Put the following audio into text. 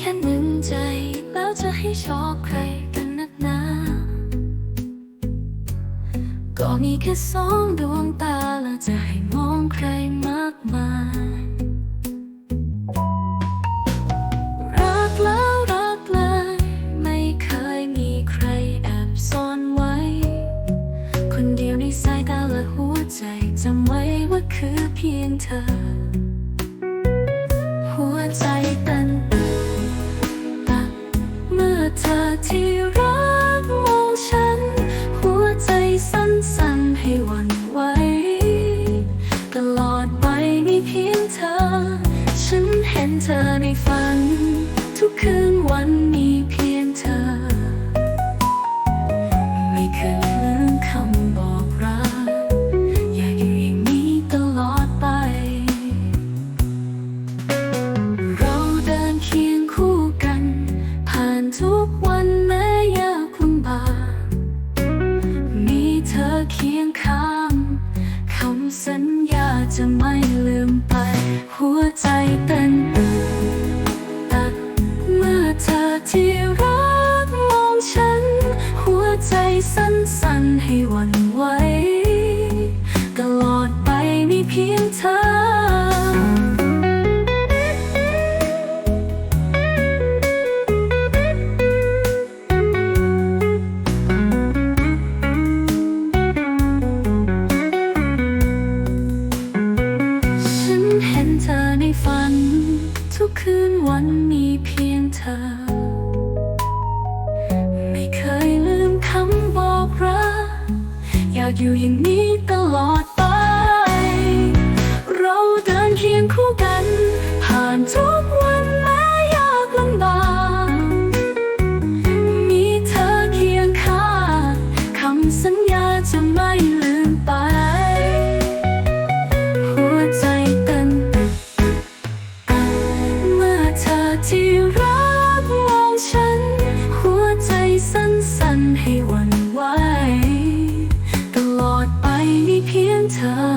แค่หนึ่งใจ แล้วจะให้ชอบใครกันนักหนา ก็มีแค่สองดวงตา แล้วจะให้มองใครมากมาย รักแล้วรักเลย ไม่เคยมีใครแอบซ่อนไว้ คนเดียวในสายตาและหัวใจจำไว้ว่าคือเพียงเธอ เธอที่รัก สัญญาจะไม่ลืมไป หัวใจเต้นตักเมื่อเธอที่รักมองฉัน หัวใจสั่นๆให้วันไหว อ ไม่เคยลืมคำบอกรัก อยากอยู่อย่างนี้ตลอดไป เราเดินเคียงคู่กัน 다